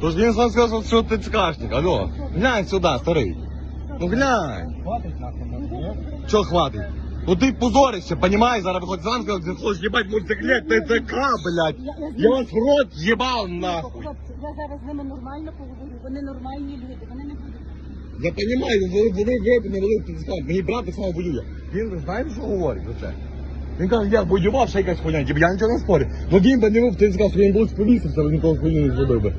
Тож він сам сказав, що ти цикашник. Алло, глянь сюди, старий. Ну глянь. Хватить нахуй? Чого хватить? Ну ти позоришся, понімаєш, зараз виходить як ти хочеш їбать мотоциклет, ТЦК, блядь. Я вас в рот їбав нахуй. Хлопці, я зараз з ними нормально поговорю. Вони нормальні люди, вони не будуть. Я понімаю, вони вони вроді не вели ТЦК. Мені брат так само воює. Він знаєш, що говорить за це? Він каже, я воював, ще якась хуйня, Типу, я нічого не спорю. Ну він би не був в ТЦК, що він був повісився, він ніколи хуйню не зробив би.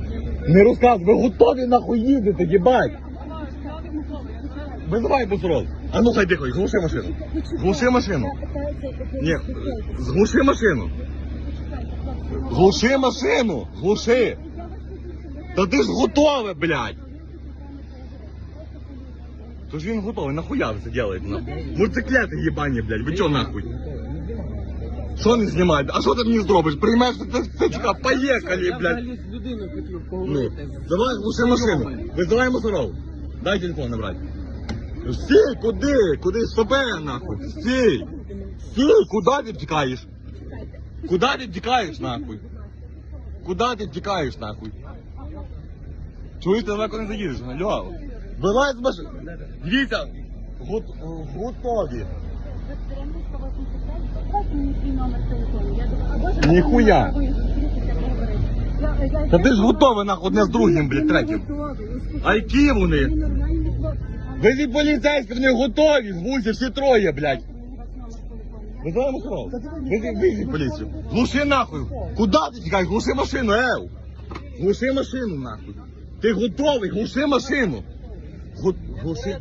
Не розказуй, ви готові нахуй їздити, їбать. Визивай бусрол. А ну хай дихай, глуши машину. Глуши машину. Ні, зглуши машину. Глуши машину, глуши. Та ти ж готовий, блядь. Тож він готовий, нахуя ви це делаете? нахуй? Мотоциклети їбані, блядь, ви чо нахуй? Що не знімаєте? А що ти мені зробиш? Приймеш цицька, поїхали, Я блядь. взагалі з людиною хотів Ну, поговорити. давай глуши машину. Визивай мусоров. Дай телефон набрати. Стій, куди? Куди себе нахуй? Стій! Стій, куди ти втікаєш? Куди ти втікаєш нахуй? Куди ти втікаєш нахуй? Чуєш, ти далеко не заїдеш, алло. Вилазь з машини. Дивіться, гот- готові. Дайте мені свій номер телефону. Я думаю, а боже, Ніхуя. я боюсь зустрітися, поговорити. Я- я- Та ти я- ж готовий нахуй одне з другим, блядь, третім. Готовий, успокойтесь. А які Вони вони? нормальні хлопці. Ви від поліцейських вони готові, звуйся всі троє, блядь. Мені ваш номер телефону. Вызывай Махров. Вызови, вызови полицию. Глуши нахуй. Куда ты тікаєш? Глуши машину, ев. Глуши машину нахуй. Ти готовий? Глуши машину. Гу- Глуши.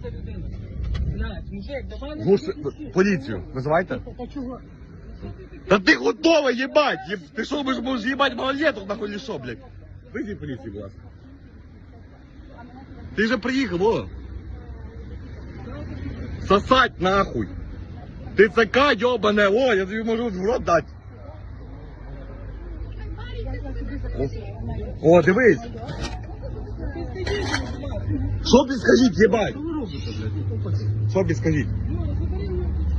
Блядь, мужик, давай не Глуши. Поліцію. Визивайте. Та чого? Та ти готовий, їбать. Єб... Ти що, будеш, можеш їбать малолеток нахуй или що, блядь? Визови поліцію, будь ласка. Ти же приїхав, о. Сосать нахуй. Ти ЦК, йобане, о, я тобі можу в рот дати. О, дивись. Що ти скажіть, їбать? Що ви робите, блядь? Ти скажіть?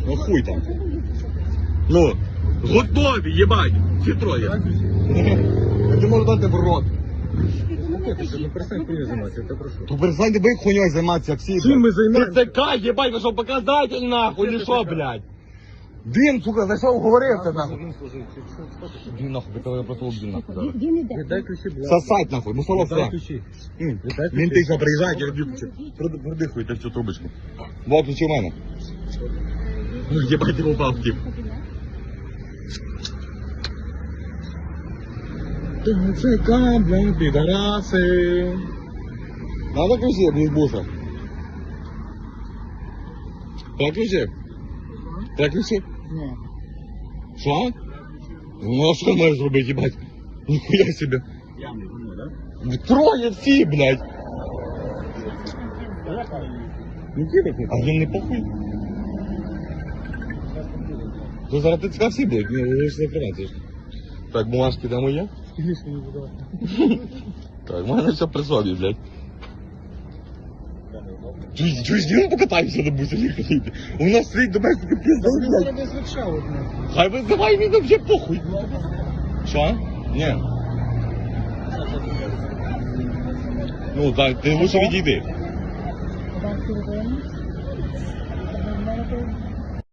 Ну хуй там. Ну, готові, їбать. Всі троє. А ти можеш дати в рот. Ну перестань хуйню займатися, я прошу. То перестаньте ви хуйньою займатися всі. Чим ми займаємося? ТЦК, ЦК, їбать, ви що, показатель нахуй, чи що, блядь? Він, сука, за що говорився нахуй? Він служив? Він нахуй, ти я просто уб'ю нахуй зараз. Він- іде. Віддай ключі, ласка. Сосать нахуй, мусоров Віддай сра. ключі. Віддай Він ключі. тихо приїжджає, я ключі. Продихуйте всю трубочку. Вот ключі у мене. Ну, Єбать, ти упав, тип. ТЦК, блядь, підараси. Надо ключі, блядь, буса. Треба ключі? Треба ключі? Ні. Що? Ну, а що маєш зробити, їбать? Ніхуя себе. Я не знаю, да? Троє всі, блядь. Ну кидати. А їм не похуй. То зараз ти всі будуть, не ви ж закривати. Так, бумажки там є? Скажи мені, будь ласка. Так, в мене все при собі, блядь. Чусь, чусь, ну покатаємося на бусі їхати. У нас стоїть до мене пізда, блядь. Я десь вивчав одне. Хай визивай, мені вже похуй. Що? Ні. Ну, так, ти лучше відійди. Так, телефон?